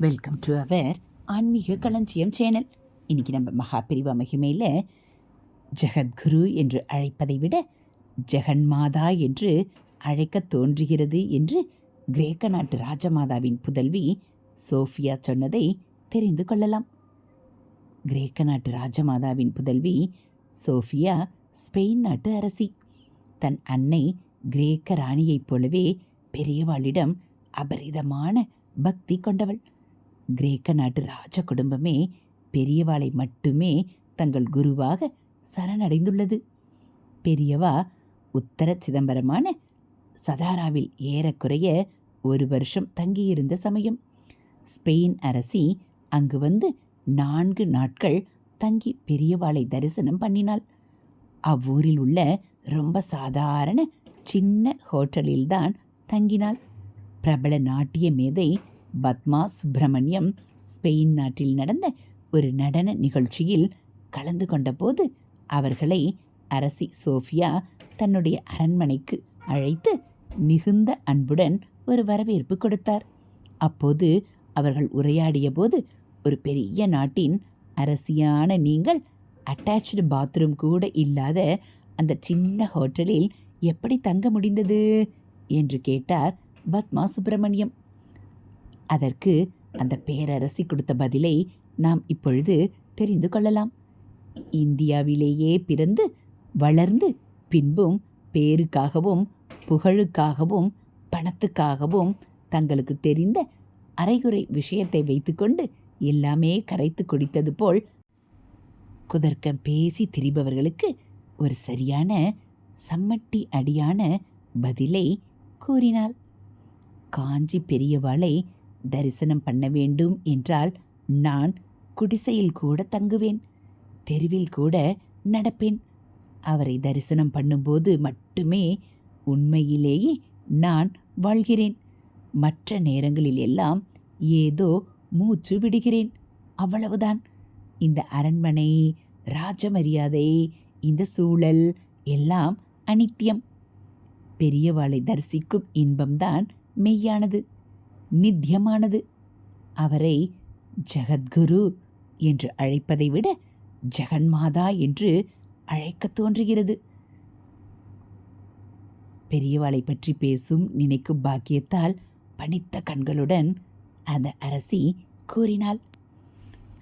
Welcome to our ஆன்மீக களஞ்சியம் channel இன்றைக்கி நம்ம மகாபிரிவா மகிமையில் ஜெகத்குரு என்று அழைப்பதை விட ஜெகன்மாதா என்று அழைக்க தோன்றுகிறது என்று கிரேக்க நாட்டு ராஜமாதாவின் புதல்வி சோஃபியா சொன்னதை தெரிந்து கொள்ளலாம். கிரேக்க நாட்டு ராஜமாதாவின் புதல்வி சோஃபியா ஸ்பெயின் நாட்டு அரசி. தன் அன்னை கிரேக்க ராணியைப் போலவே பெரியவாளிடம் அபரிதமான பக்தி கொண்டவள். கிரேக்க நாட்டு ராஜ குடும்பமே பெரியவாளை மட்டுமே தங்கள் குருவாக சரணடைந்துள்ளது. பெரியவா உத்தர சிதம்பரமான சதாராவில் ஏறக்குறைய ஒரு வருஷம் தங்கியிருந்த சமயம். ஸ்பெயின் அரசி அங்கு வந்து நான்கு நாட்கள் தங்கி பெரியவாளை தரிசனம் பண்ணினாள். அவ்வூரில் உள்ள ரொம்ப சாதாரண சின்ன ஹோட்டலில்தான் தங்கினாள். பிரபல நாட்டிய மேதை பத்மா சுப்பிரமணியம் ஸ்பெயின் நாட்டில் நடந்த ஒரு நடன நிகழ்ச்சியில் கலந்து கொண்டபோது அவர்களை அரசி சோஃபியா தன்னுடைய அரண்மனைக்கு அழைத்து மிகுந்த அன்புடன் ஒரு வரவேற்பு கொடுத்தார். அப்போது அவர்கள் உரையாடிய போது ஒரு பெரிய நாட்டின் அரசியான நீங்கள் அட்டாச்டு பாத்ரூம் கூட இல்லாத அந்த சின்ன ஹோட்டலில் எப்படி தங்க முடிந்தது? என்று கேட்டார் பத்மா சுப்பிரமணியம். அதற்கு அந்த பேரரசி கொடுத்த பதிலை நாம் இப்பொழுது தெரிந்து கொள்ளலாம். இந்தியாவிலேயே பிறந்து வளர்ந்து பின்பும் பேருக்காகவும் புகழுக்காகவும் பணத்துக்காகவும் தங்களுக்கு தெரிந்த அரைகுறை விஷயத்தை வைத்துக்கொண்டு எல்லாமே கரைத்து குடித்தது போல் குதர்க்கம் பேசி திரிபவர்களுக்கு ஒரு சரியான சம்மட்டி அடியான பதிலை கூறினாள். காஞ்சி பெரியவாளை தரிசனம் பண்ண வேண்டும் என்றால் நான் குடிசையில் கூட தங்குவேன் தெருவில் கூட நடப்பேன். அவரை தரிசனம் பண்ணும்போது மட்டுமே உண்மையிலேயே நான் வாழ்கிறேன். மற்ற நேரங்களில் எல்லாம் ஏதோ மூச்சு விடுகிறேன். அவ்வளவுதான். இந்த அரண்மனை ராஜமரியாதை இந்த சூழல் எல்லாம் அனித்தியம். பெரியவாளை தரிசிக்கும் இன்பம்தான் மெய்யானது. நித்தியமானது அவரை ஜெகத்குரு என்று அழைப்பதை விட ஜெகன்மாதா என்று அழைக்கத் தோன்றுகிறது. பெரியவாளை பற்றி பேசும் நினைக்கும் பாக்கியத்தால் பணித்த கண்களுடன் அந்த அரசி கூறினாள்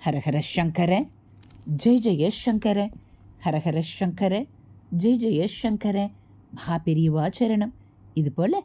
ஹரஹர சங்கர ஜெய் ஜெய சங்கர ஹரஹர சங்கர ஜெய் ஜெய சங்கர மகா பெரியவா சரணம். இதுபோல்